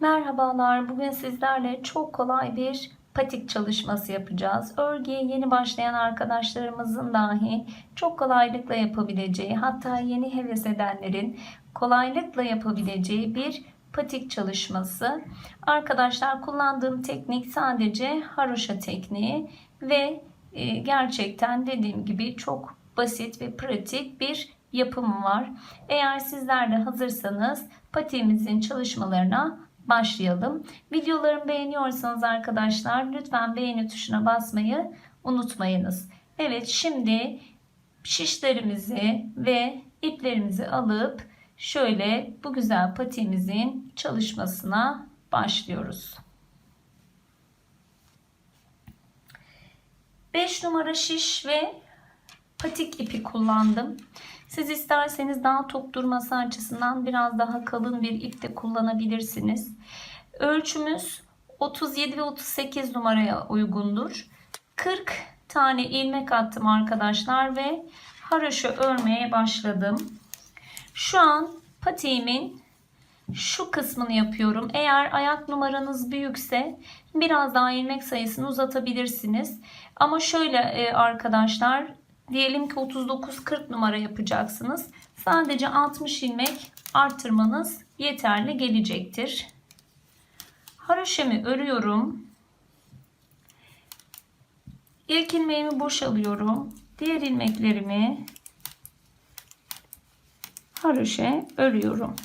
Merhabalar. Bugün sizlerle çok kolay bir patik çalışması yapacağız. Örgüye yeni başlayan arkadaşlarımızın dahi çok kolaylıkla yapabileceği, hatta yeni heves edenlerin kolaylıkla yapabileceği bir patik çalışması. Arkadaşlar kullandığım teknik sadece haroşa tekniği ve e, gerçekten dediğim gibi çok basit ve pratik bir yapımı var. Eğer sizler de hazırsanız patiğimizin çalışmalarına başlayalım. Videolarımı beğeniyorsanız arkadaşlar lütfen beğeni tuşuna basmayı unutmayınız. Evet şimdi şişlerimizi ve iplerimizi alıp şöyle bu güzel patiğimizin çalışmasına başlıyoruz. 5 numara şiş ve patik ipi kullandım. Siz isterseniz daha top durması açısından biraz daha kalın bir ip de kullanabilirsiniz. Ölçümüz 37 ve 38 numaraya uygundur. 40 tane ilmek attım arkadaşlar ve haroşa örmeye başladım. Şu an patiğimin şu kısmını yapıyorum. Eğer ayak numaranız büyükse biraz daha ilmek sayısını uzatabilirsiniz. Ama şöyle e, arkadaşlar diyelim ki 39-40 numara yapacaksınız. Sadece 60 ilmek artırmanız yeterli gelecektir. Haroşemi örüyorum. İlk ilmeğimi boşalıyorum. Diğer ilmeklerimi haroşe örüyorum.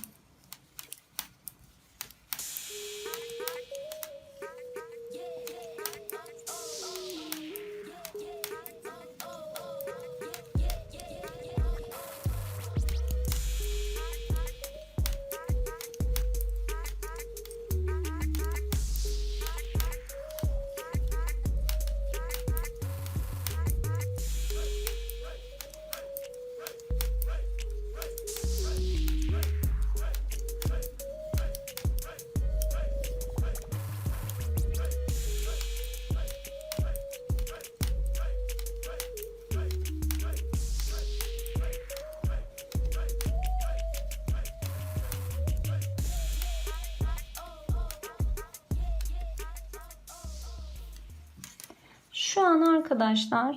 Şu an arkadaşlar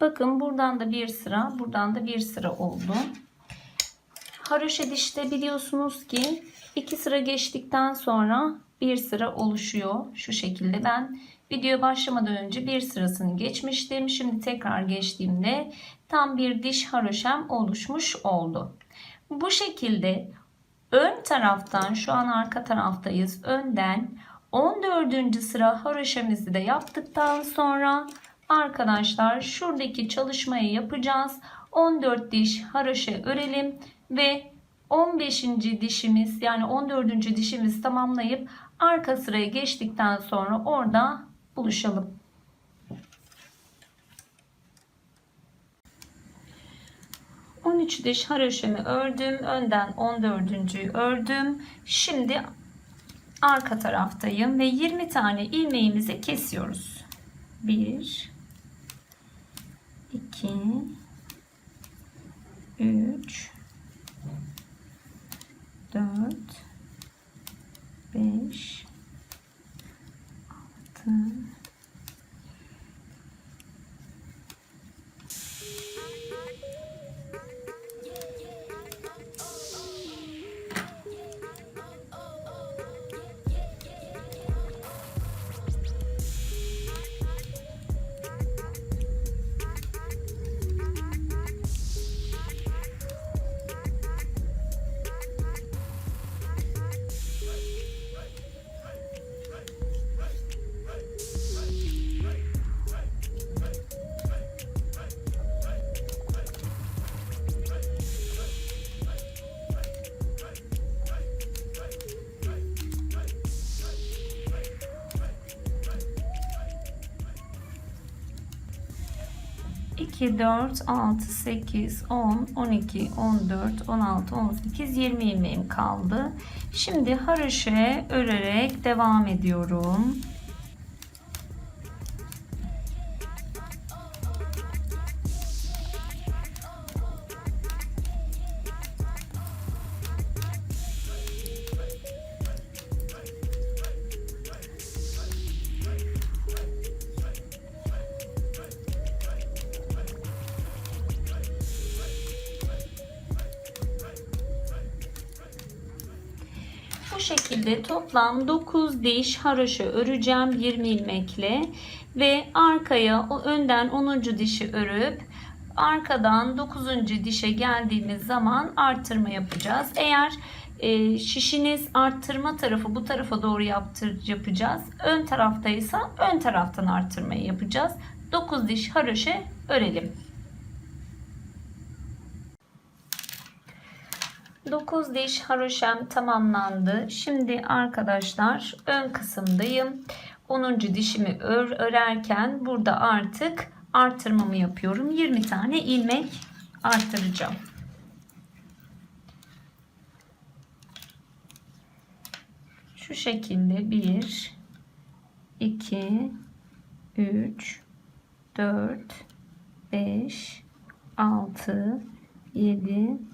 bakın buradan da bir sıra buradan da bir sıra oldu. Haroşa dişte biliyorsunuz ki iki sıra geçtikten sonra bir sıra oluşuyor. Şu şekilde ben videoya başlamadan önce bir sırasını geçmiştim. Şimdi tekrar geçtiğimde tam bir diş haroşam oluşmuş oldu. Bu şekilde ön taraftan şu an arka taraftayız. Önden 14. sıra haroşamızı da yaptıktan sonra arkadaşlar şuradaki çalışmayı yapacağız. 14 diş haroşa örelim ve 15. dişimiz yani 14. dişimizi tamamlayıp arka sıraya geçtikten sonra orada buluşalım. ...13 diş haroşamı ördüm. Önden 14. ördüm. Şimdi arka taraftayım ve 20 tane ilmeğimizi kesiyoruz. 1 2 3 4 5 6 2, 4, 6, 8, 10, 12, 14, 16, 18, 20 ilmeğim kaldı. Şimdi haroşe örerek devam ediyorum. Şekilde toplam 9 diş haroşa öreceğim 20 ilmekle ve arkaya o önden 10. dişi örüp arkadan 9. dişe geldiğimiz zaman artırma yapacağız. Eğer e, şişiniz arttırma tarafı bu tarafa doğru yaptır, yapacağız. Ön taraftaysa ön taraftan arttırmayı yapacağız. 9 diş haroşa örelim. 9 diş haroşam tamamlandı. Şimdi arkadaşlar ön kısımdayım. 10. dişimi ör örerken burada artık artırmamı yapıyorum. 20 tane ilmek artıracağım. Şu şekilde 1 2 3 4 5 6 7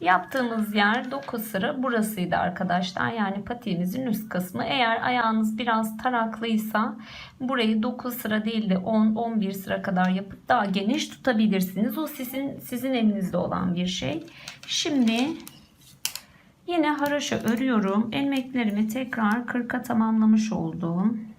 Yaptığımız yer 9 sıra burasıydı arkadaşlar. Yani patiğimizin üst kısmı. Eğer ayağınız biraz taraklıysa burayı 9 sıra değil de 10-11 sıra kadar yapıp daha geniş tutabilirsiniz. O sizin sizin elinizde olan bir şey. Şimdi yine haraşa örüyorum. ilmeklerimi tekrar 40'a tamamlamış oldum.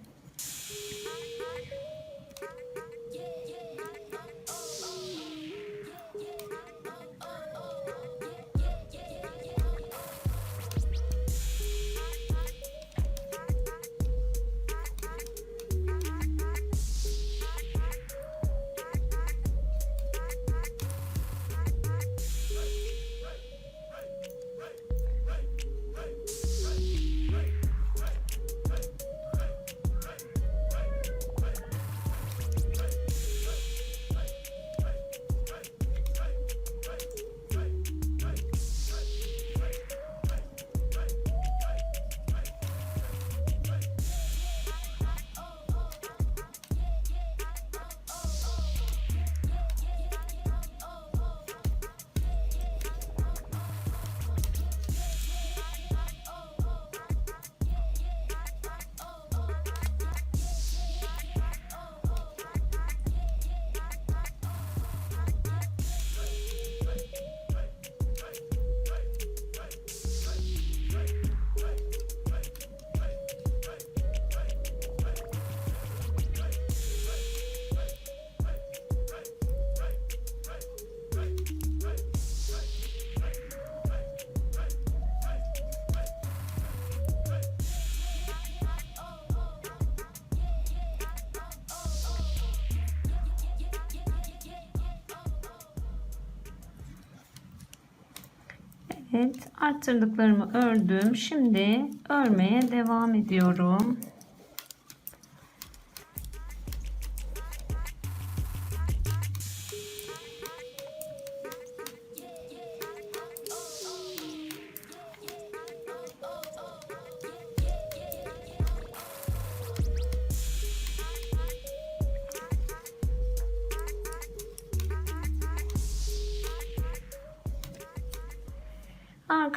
Evet arttırdıklarımı ördüm. Şimdi örmeye devam ediyorum.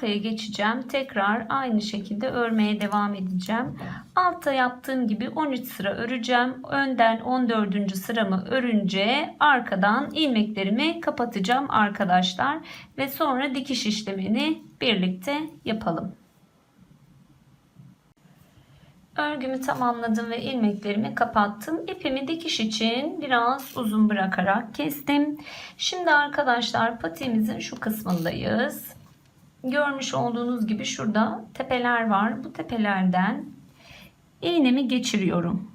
Arkaya geçeceğim. Tekrar aynı şekilde örmeye devam edeceğim. Altta yaptığım gibi 13 sıra öreceğim. Önden 14. sıramı örünce arkadan ilmeklerimi kapatacağım arkadaşlar. Ve sonra dikiş işlemini birlikte yapalım. Örgümü tamamladım ve ilmeklerimi kapattım. İpimi dikiş için biraz uzun bırakarak kestim. Şimdi arkadaşlar patiğimizin şu kısmındayız. Görmüş olduğunuz gibi şurada tepeler var. Bu tepelerden iğnemi geçiriyorum.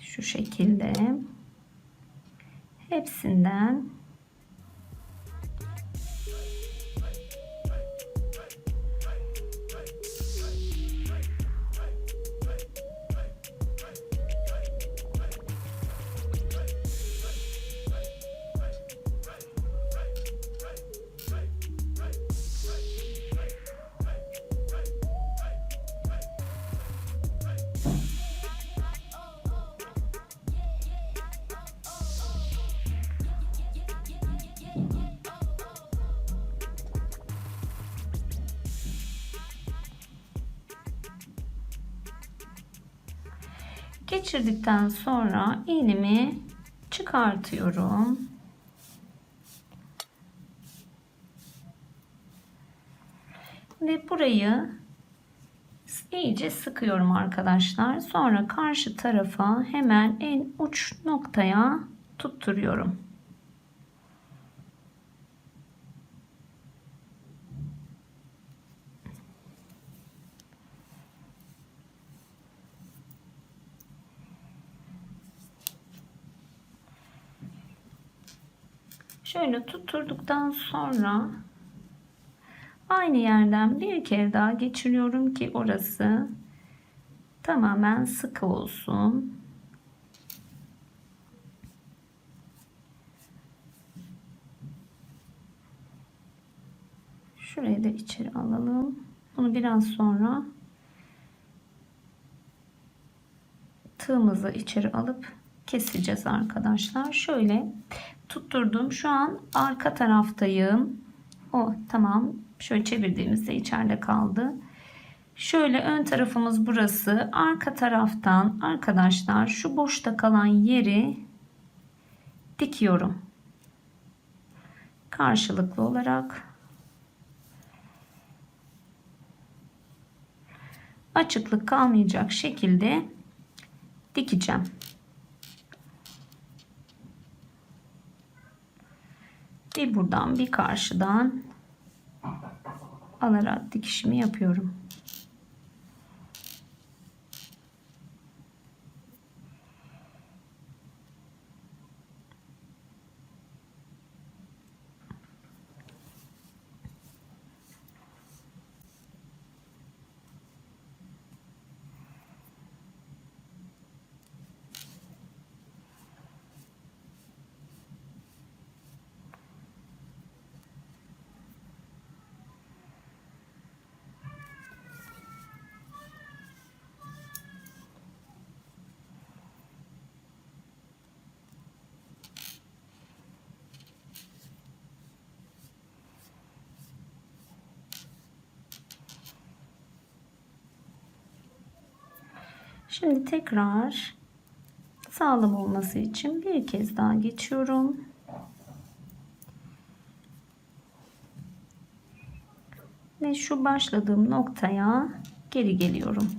Şu şekilde hepsinden Geçirdikten sonra iğnemi çıkartıyorum. Ve burayı iyice sıkıyorum arkadaşlar. Sonra karşı tarafa hemen en uç noktaya tutturuyorum. Şöyle tutturduktan sonra aynı yerden bir kere daha geçiriyorum ki orası tamamen sıkı olsun. Şurayı da içeri alalım. Bunu biraz sonra tığımızı içeri alıp keseceğiz arkadaşlar. Şöyle tutturdum. Şu an arka taraftayım. O tamam. Şöyle çevirdiğimizde içeride kaldı. Şöyle ön tarafımız burası. Arka taraftan arkadaşlar şu boşta kalan yeri dikiyorum. Karşılıklı olarak açıklık kalmayacak şekilde dikeceğim. Bir buradan bir karşıdan alarak dikişimi yapıyorum. Şimdi tekrar sağlam olması için bir kez daha geçiyorum. Ve şu başladığım noktaya geri geliyorum.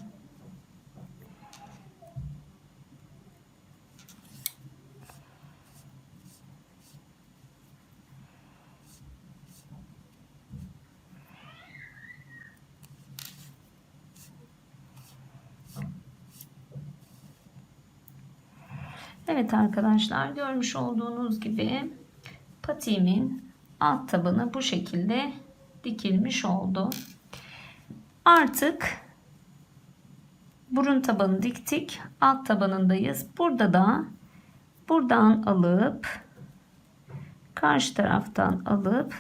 Evet arkadaşlar görmüş olduğunuz gibi patiğimin alt tabanı bu şekilde dikilmiş oldu. Artık burun tabanı diktik. Alt tabanındayız. Burada da buradan alıp karşı taraftan alıp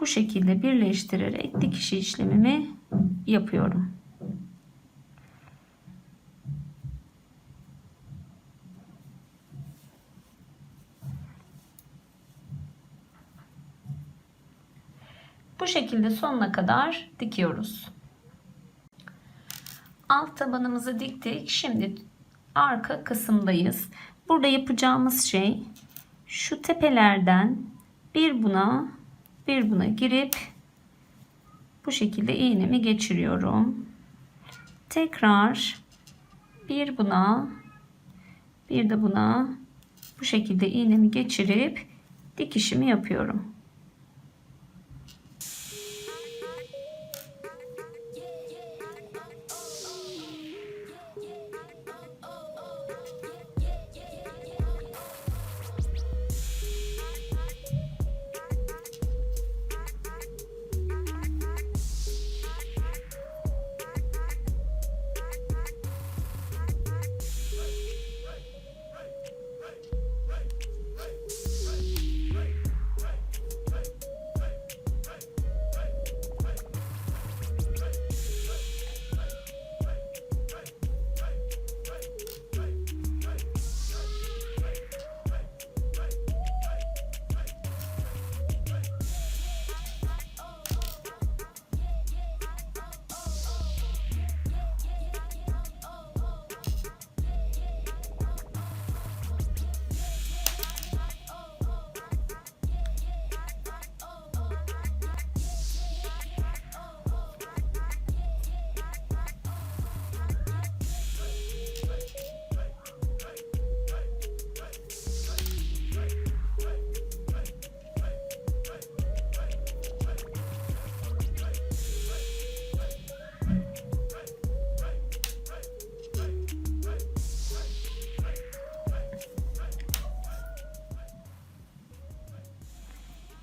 bu şekilde birleştirerek dikiş işlemimi yapıyorum. Bu şekilde sonuna kadar dikiyoruz. Alt tabanımızı diktik. Şimdi arka kısımdayız. Burada yapacağımız şey şu tepelerden bir buna bir buna girip bu şekilde iğnemi geçiriyorum. Tekrar bir buna bir de buna bu şekilde iğnemi geçirip dikişimi yapıyorum.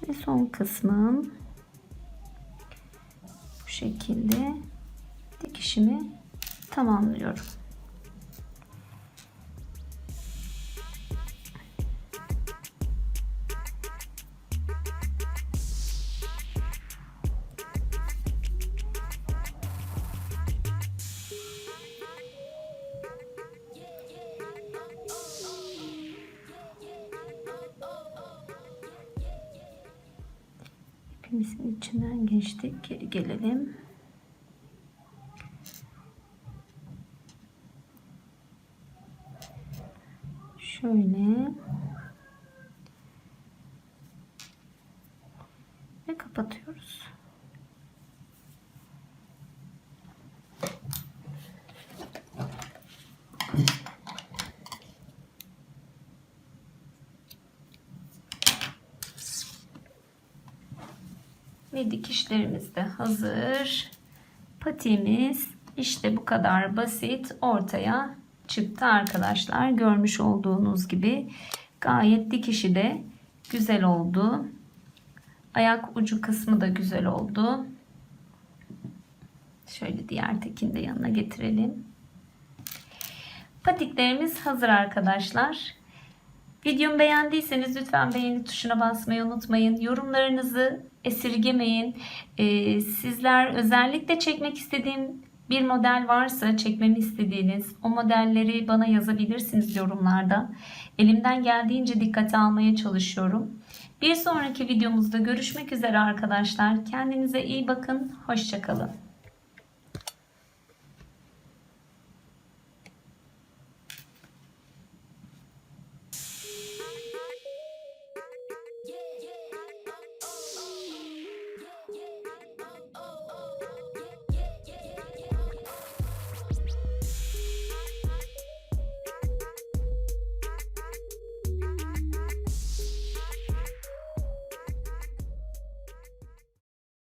Ve son kısmım bu şekilde dikişimi tamamlıyorum. Gelelim. Şöyle. Ve kapatıyoruz. Ve dikişlerimiz de hazır. Patiğimiz işte bu kadar basit ortaya çıktı arkadaşlar. Görmüş olduğunuz gibi gayet dikişi de güzel oldu. Ayak ucu kısmı da güzel oldu. Şöyle diğer tekini de yanına getirelim. Patiklerimiz hazır arkadaşlar. Videomu beğendiyseniz lütfen beğeni tuşuna basmayı unutmayın. Yorumlarınızı esirgemeyin. Ee, sizler özellikle çekmek istediğim bir model varsa çekmemi istediğiniz o modelleri bana yazabilirsiniz yorumlarda. Elimden geldiğince dikkate almaya çalışıyorum. Bir sonraki videomuzda görüşmek üzere arkadaşlar. Kendinize iyi bakın. Hoşçakalın.